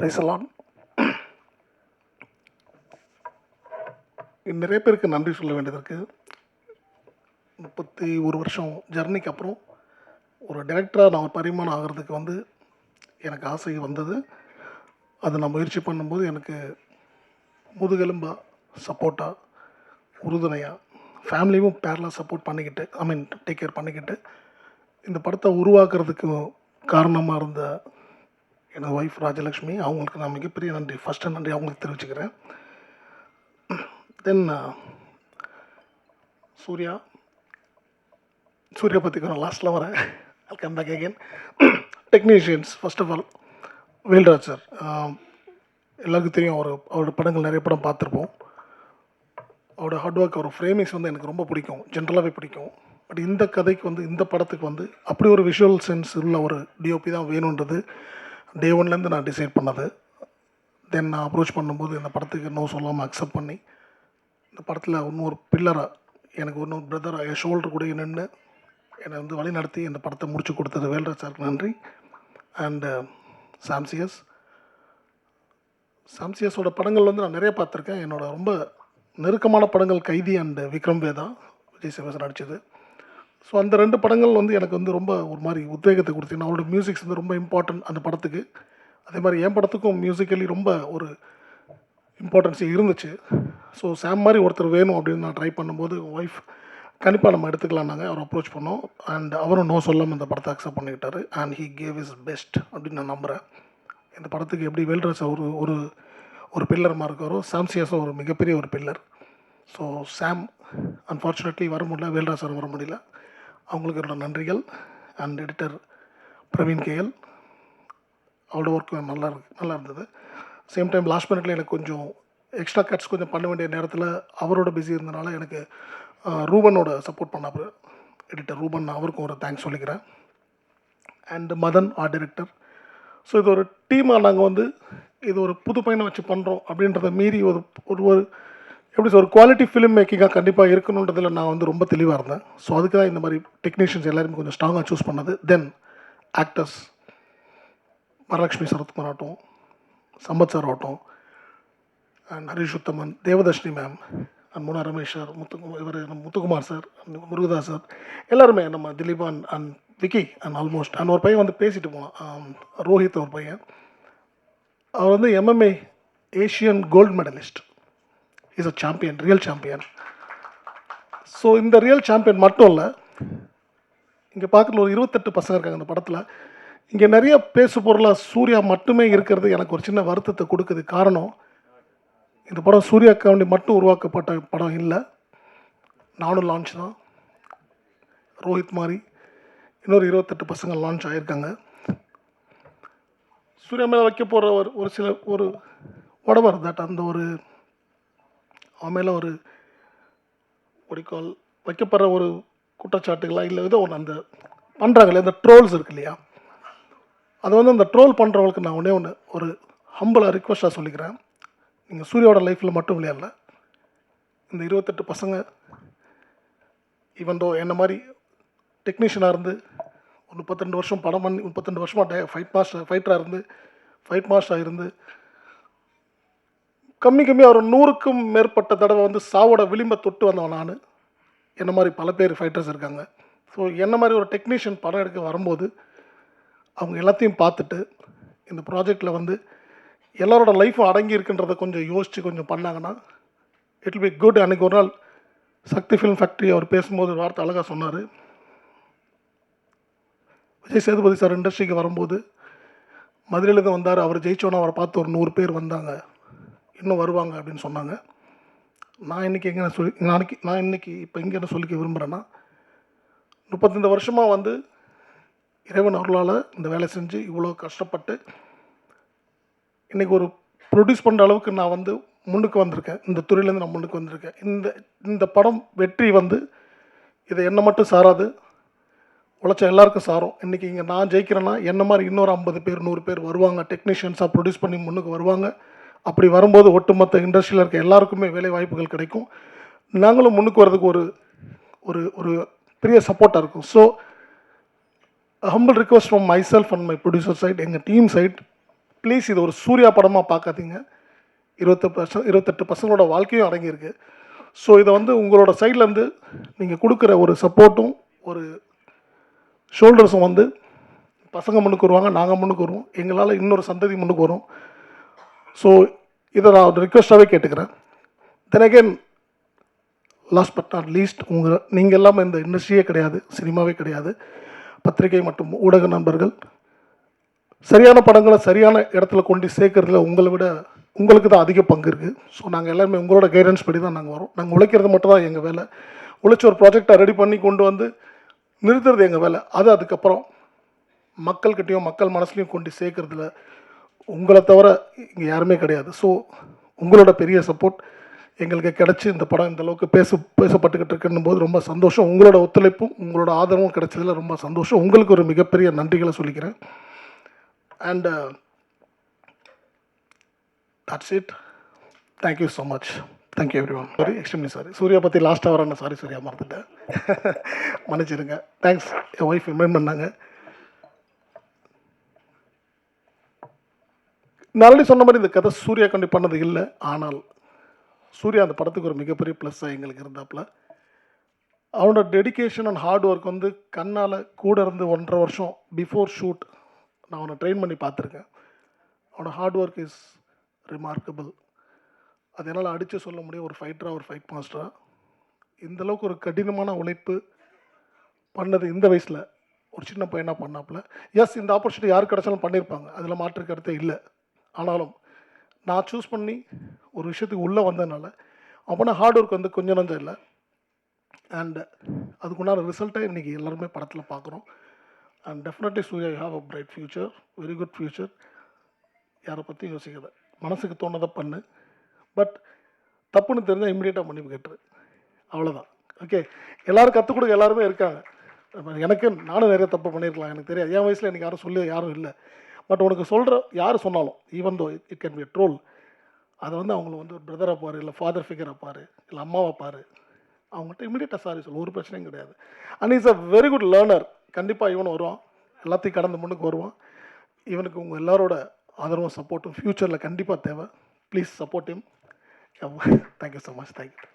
பேசலாம் நிறைய பேருக்கு நன்றி சொல்ல வேண்டியது இருக்குது முப்பத்தி ஒரு வருஷம் ஜர்னிக்கு அப்புறம் ஒரு டேரக்டராக நான் ஒரு பரிமாணம் ஆகிறதுக்கு வந்து எனக்கு ஆசை வந்தது. அதை நான் முயற்சி பண்ணும்போது எனக்கு முதுகெலும்பாக சப்போர்ட்டாக உறுதுணையாக ஃபேமிலியும் பேரலாக சப்போர்ட் பண்ணிக்கிட்டு ஐ மீன் டேக் கேர் பண்ணிக்கிட்டு இந்த படத்தை உருவாக்குறதுக்கு காரணமாக இருந்த எனது ஒய்ஃப் ராஜலக்ஷ்மி அவங்களுக்கு நான் மிகப்பெரிய நன்றி. ஃபஸ்ட்டு நன்றி அவங்களுக்கு தெரிவிச்சுக்கிறேன். தென் சூர்யா சூர்யா பற்றி நான் லாஸ்ட்டில் வரேன். Come back again technicians first of all Velraj sir எல்லாருக்கும் தெரியும் அவர் அவரோட படங்கள் நிறைய படம் பார்த்துருப்போம். அவரோட ஹார்ட் ஒர்க் அவர் ஃப்ரேமிங்ஸ் வந்து எனக்கு ரொம்ப பிடிக்கும். ஜென்ரலாகவே பிடிக்கும். பட் இந்த கதைக்கு வந்து இந்த படத்துக்கு வந்து அப்படி ஒரு விஷுவல் சென்ஸ் உள்ள ஒரு டிஓபி தான் வேணுன்றது டே ஒன்லேருந்து நான் டிசைட் பண்ணது. தென் நான் அப்ரோச் பண்ணும்போது இந்த படத்துக்கு நோ சொல்லாமல் அக்செப்ட் பண்ணி இந்த படத்தில் இன்னொரு பில்லராக எனக்கு இன்னொரு பிரதராக என் ஷோல்டர் கூட நின்று என்னை வந்து வழி நடத்தி இந்த படத்தை முடிச்சு கொடுத்தது. வேல்ராஜ் சாருக்கு நன்றி. And uh, சாம்சியஸ். சாம்சியஸோட படங்கள் வந்து நான் நிறைய பார்த்துருக்கேன். என்னோட ரொம்ப நெருக்கமான படங்கள் கைதி அண்டு விக்ரம் வேதா விஜய் சிவசன் நடித்தது ஸோ அந்த ரெண்டு படங்கள் வந்து எனக்கு வந்து ரொம்ப ஒரு மாதிரி உத்வேகத்தை கொடுத்து அவரோட மியூசிக்ஸ் வந்து ரொம்ப இம்பார்ட்டன்ட் அந்த படத்துக்கு. அதே மாதிரி என் படத்துக்கும் மியூசிக்கலி ரொம்ப ஒரு இம்பார்ட்டன்ஸ் இருந்துச்சு. ஸோ சாம் மாதிரி ஒருத்தர் வேணும் அப்படின்னு நான் ட்ரை பண்ணும்போது ஒய்ஃப் கண்டிப்பாக நம்ம எடுத்துக்கலாம்னாங்க அவர் அப்ரோச் பண்ணோம். அண்ட் அவரும் நோ சொல்லாமல் இந்த படத்தை accept பண்ணிக்கிட்டாரு. And he gave is best அப்படின்னு நான் நம்புகிறேன் இந்த படத்துக்கு எப்படி வெல்ட்ரஸ் ஒரு ஒரு ஒரு பில்லர் இருக்காரோ சாம்சியாஸும் ஒரு மிகப்பெரிய ஒரு பில்லர் ஸோ சாம் அன்ஃபார்ச்சுனேட்லி வர முடியல. வேல்ராசர் சார் வர முடியல. அவங்களுக்கு என்னோட நன்றிகள். அண்ட் எடிட்டர் பிரவீன் கேஎல் அவரோட ஒர்க் நல்லா இருக்கு நல்லா இருந்தது. சேம் டைம் லாஸ்ட் மினிட்ல எனக்கு கொஞ்சம் எக்ஸ்ட்ரா கட்ஸ் கொஞ்சம் பண்ண வேண்டிய நேரத்தில் அவரோட பிஸி இருந்தனால எனக்கு ரூபனோட சப்போர்ட் பண்ணார் எடிட்டர் ரூபன் அவருக்கும் ஒரு தேங்க்ஸ் சொல்லிக்கிறேன். And Madhan art director so இது ஒரு டீமாக நாங்கள் வந்து இது ஒரு புது பையனை வச்சு பண்ணுறோம் அப்படின்றத மீறி ஒரு ஒரு ஒரு எப்படி ஒரு குவாலிட்டி ஃபிலிம் மேக்கிங்காக கண்டிப்பாக இருக்கணுன்றதில் நான் வந்து ரொம்ப தெளிவாக இருந்தேன். ஸோ அதுக்கு தான் இந்த மாதிரி டெக்னீஷியன்ஸ் எல்லாருமே கொஞ்சம் ஸ்ட்ராங்காக சூஸ் பண்ணது. தென் ஆக்டர்ஸ் வரலட்சுமி சரத்குமார் ஆகட்டும் சம்பத் சார் ஆகட்டும் and Harish Uthaman Devadarshini ma'am and Muna Ramesh sir Muthukumar இவர் முத்துக்குமார் சார் முருகதாஸ் சார் எல்லாருமே நம்ம Dileepan and Vicky and almost and ஒரு பையன் வந்து பேசிட்டு போனான். ரோஹித் ஒரு பையன். அவர் வந்து MMA Asian gold medalist is a champion real champion so இந்த ரியல் சாம்பியன் மட்டும் இல்லை இங்கே பார்க்குற ஒரு இருபத்தெட்டு பசங்க இருக்காங்க இந்த படத்தில். இங்கே நிறைய பேசு பொருளாக சூர்யா மட்டுமே இருக்கிறது எனக்கு ஒரு சின்ன வருத்தத்தை கொடுக்குது காரணம் இந்த படம் சூர்யாக்காண்டி மட்டும் உருவாக்கப்பட்ட படம் இல்லை. நானும் லான்ச் தான். ரோஹித் மாதிரி இன்னொரு இருபத்தெட்டு பசங்க லான்ச் ஆகியிருக்காங்க சூர்யா மேலே வைக்க போகிற ஒரு ஒரு சில ஒரு உடவர் தட் அந்த ஒரு அவன் மேலே ஒரு ஒடிக்கால் வைக்கப்படுற ஒரு குற்றச்சாட்டுகளாக இல்லை ஏதோ ஒன்று அந்த பண்ணுறாங்களே இந்த ட்ரோல்ஸ் இருக்கு இல்லையா? அது வந்து அந்த ட்ரோல் பண்ணுறவங்களுக்கு நான் ஒன்றே ஒன்று ஒரு ஹம்பிளாக ரிக்வஸ்ட்டாக சொல்லிக்கிறேன். நீங்கள் சூர்யாவோட லைஃப்பில் மட்டும் விளையாடல. இந்த இருபத்தெட்டு பசங்க ஈவன் தோ என்ன மாதிரி டெக்னீஷியனாக இருந்து ஒரு முப்பத்திரெண்டு வருஷம் படம் பண்ணி முப்பத்திரெண்டு வருஷமாக ஃபைட் மாஸ்டர் ஃபைட்டராக இருந்து ஃபைட் மாஸ்டராக இருந்து கம்மி கம்மியாக ஒரு நூறுக்கும் மேற்பட்ட தடவை வந்து சாவோட விளிம்பை தொட்டு வந்தவன் நான். என்ன மாதிரி பல பேர் ஃபைட்டர்ஸ் இருக்காங்க. ஸோ என்ன மாதிரி ஒரு டெக்னீஷியன் படம் எடுக்க வரும்போது அவங்க எல்லாத்தையும் பார்த்துட்டு இந்த ப்ராஜெக்டில் வந்து எல்லாரோட லைஃப்பும் அடங்கி இருக்குன்றதை கொஞ்சம் யோசித்து கொஞ்சம் பண்ணாங்கன்னா இட் பி குட் அன்றைக்கி ஒரு நாள் சக்தி ஃபிலிம் ஃபேக்ட்ரி அவர் பேசும்போது ஒரு வார்த்தை அழகாக சொன்னார். விஜய் சேதுபதி சார் இண்டஸ்ட்ரிக்கு வரும்போது மதுரையிலேருந்து வந்தார். அவர் ஜெயிச்சோன்னா அவரை பார்த்து ஒரு நூறு பேர் வந்தாங்க. இன்னும் வருவாங்க அப்படின்னு சொன்னாங்க. நான் இன்றைக்கி எங்கே சொல்லி நாளைக்கு நான் இன்றைக்கி இப்போ இங்கே என்ன சொல்லிக்க விரும்புகிறேன்னா முப்பத்தஞ்சு வருஷமாக வந்து இறைவன் அருளால் இந்த வேலை செஞ்சு இவ்வளோ கஷ்டப்பட்டு இன்றைக்கி ஒரு ப்ரொடியூஸ் பண்ணுற அளவுக்கு நான் வந்து முன்னுக்கு வந்திருக்கேன். இந்த துறையிலேருந்து நான் முன்னுக்கு வந்திருக்கேன். இந்த இந்த படம் வெற்றி வந்து இதை என்னை மட்டும் சாராது உழைச்ச எல்லாருக்கும் சாரும். இன்றைக்கி இங்கே நான் ஜெயிக்கிறேன்னா என்ன மாதிரி இன்னொரு ஐம்பது பேர் நூறு பேர் வருவாங்க. டெக்னீஷியன்ஸாக ப்ரொடியூஸ் பண்ணி முன்னுக்கு வருவாங்க. அப்படி வரும்போது ஒட்டுமொத்த இண்டஸ்ட்ரியில் இருக்க எல்லாருக்குமே வேலை வாய்ப்புகள் கிடைக்கும். நாங்களும் முன்னுக்கு வர்றதுக்கு ஒரு ஒரு ஒரு பெரிய சப்போர்ட்டாக இருக்கும். So humble request from myself and my producer side எங்கள் டீம் சைட் ப்ளீஸ் இது ஒரு சூர்யா படமாக பார்க்காதீங்க. இருபத்தி பர்சன்ட் இருபத்தெட்டு பசங்களோட வாழ்க்கையும் அடங்கியிருக்கு. ஸோ இதை வந்து உங்களோட சைட்லேருந்து நீங்கள் கொடுக்குற ஒரு சப்போர்ட்டும் ஒரு ஷோல்டர்ஸும் வந்து பசங்க முன்னுக்கு வருவாங்க நாங்கள் முன்னுக்கு வருவோம். எங்களால் இன்னொரு சந்ததி முன்னுக்கு வரும். ஸோ இதை நான் ஒரு ரிக்வெஸ்ட்டாகவே கேட்டுக்கிறேன். Then again last but not least உங்கள் நீங்கள் எல்லாமே இந்த இண்டஸ்ட்ரியே கிடையாது சினிமாவே கிடையாது. பத்திரிகை மற்றும் ஊடக நண்பர்கள் சரியான படங்களை சரியான இடத்துல கொண்டு சேர்க்கறதுல உங்களை விட உங்களுக்கு தான் அதிக பங்கு இருக்குது ஸோ நாங்கள் எல்லாருமே உங்களோட கைடன்ஸ் படி தான் நாங்கள் வரோம். நாங்கள் உழைக்கிறது மட்டும் தான் எங்கள் வேலை. உழைச்சி ஒரு ப்ராஜெக்டை ரெடி பண்ணி கொண்டு வந்து நிறுத்துறது எங்கள் வேலை. அது அதுக்கப்புறம் மக்கள்கிட்டையும் மக்கள் மனசுலையும் கொண்டு சேர்க்கறதுல உங்களை தவிர இங்கே யாருமே கிடையாது. ஸோ உங்களோட பெரிய சப்போர்ட் எங்களுக்கு கிடச்சி இந்த படம் இந்த அளவுக்கு பேச பேசப்பட்டுக்கிட்டு இருக்குன்னும் போது ரொம்ப சந்தோஷம். உங்களோட ஒத்துழைப்பும் உங்களோட ஆதரவும் கிடைச்சதில் ரொம்ப சந்தோஷம். உங்களுக்கு ஒரு மிகப்பெரிய நன்றிகளை சொல்லிக்கிறேன். And that's it thank you so much thank you everyone sorry extremely sorry Suriya பற்றி லாஸ்ட்டாக வரேன் சாரி சூர்யா மறந்துட்டேன். மன்னிச்சிடுங்க. தேங்க்ஸ் என் ஒய்ஃப் ரிமைண்ட் பண்ணாங்க. நான் ஆல்ரெடி சொன்ன மாதிரி இந்த கதை சூர்யா கண்டி பண்ணது இல்லை. ஆனால் சூர்யா அந்த படத்துக்கு ஒரு மிகப்பெரிய ப்ளஸ்ஸாக எங்களுக்கு இருந்தாப்புல அவனோட டெடிகேஷன் அண்ட் ஹார்ட் ஒர்க் வந்து கண்ணால் கூட இருந்து ஒன்றரை வருஷம் பிஃபோர் ஷூட் நான் அவனை ட்ரெயின் பண்ணி பார்த்துருக்கேன். அவனோட ஹார்ட் ஒர்க் இஸ் ரிமார்க்கபிள் அது என்னால் அடித்து சொல்ல முடியும். ஒரு ஃபைட்டராக ஒரு ஃபைட் மாஸ்டராக இந்த அளவுக்கு ஒரு கடினமான உழைப்பு பண்ணது இந்த வயசில். ஒரு சின்ன பையனாக பண்ணாப்புல எஸ் இந்த ஆப்பர்ச்சுனிட்டி யார் கிடச்சாலும் பண்ணியிருப்பாங்க அதில் மாற்று கருத்தே இல்லை. ஆனாலும் நான் சூஸ் பண்ணி ஒரு விஷயத்துக்கு உள்ளே வந்ததுனால அவனை ஹார்ட் ஒர்க் வந்து கொஞ்சம் நஞ்சம் இல்லை அண்டு அதுக்குண்டான ரிசல்ட்டை இன்றைக்கி எல்லாருமே படத்தில் பார்க்குறோம். And definitely Suriya you have a bright future very good future யாரை பற்றியும் யோசிக்காத. மனசுக்கு தோணதை பண்ணு. பட் தப்புன்னு தெரிஞ்சால் இம்மிடியேட்டாக மன்னிப்பு கேட்டுரு. அவ்வளோதான் ஓகே எல்லோரும் கற்றுக் கொடுக்க எல்லாருமே இருக்காங்க. எனக்கு நானும் நிறைய தப்பு பண்ணியிருக்கலாம். எனக்கு தெரியாது. என் வயசில் எனக்கு யாரும் சொல்லி யாரும் இல்லை. பட் உனக்கு சொல்கிற யார் சொன்னாலும் even though it can be troll அதை வந்து அவங்கள வந்து ஒரு பிரதரை பாரு இல்லை ஃபாதர் ஃபிகரை பாரு இல்லை அம்மாவை பாரு அவங்கள்ட்ட இமீடியட்டாக சாரி சொல்லு ஒரு பிரச்சனையும் கிடையாது. And is a very good learner கண்டிப்பாக இவனும் வருவான். எல்லாத்தையும் கடந்து முன்னுக்கு வருவான். இவனுக்கு உங்கள் எல்லாரோட ஆதரவும் சப்போர்ட்டும் ஃப்யூச்சரில் கண்டிப்பாக தேவை. Please support him thank you so much thank you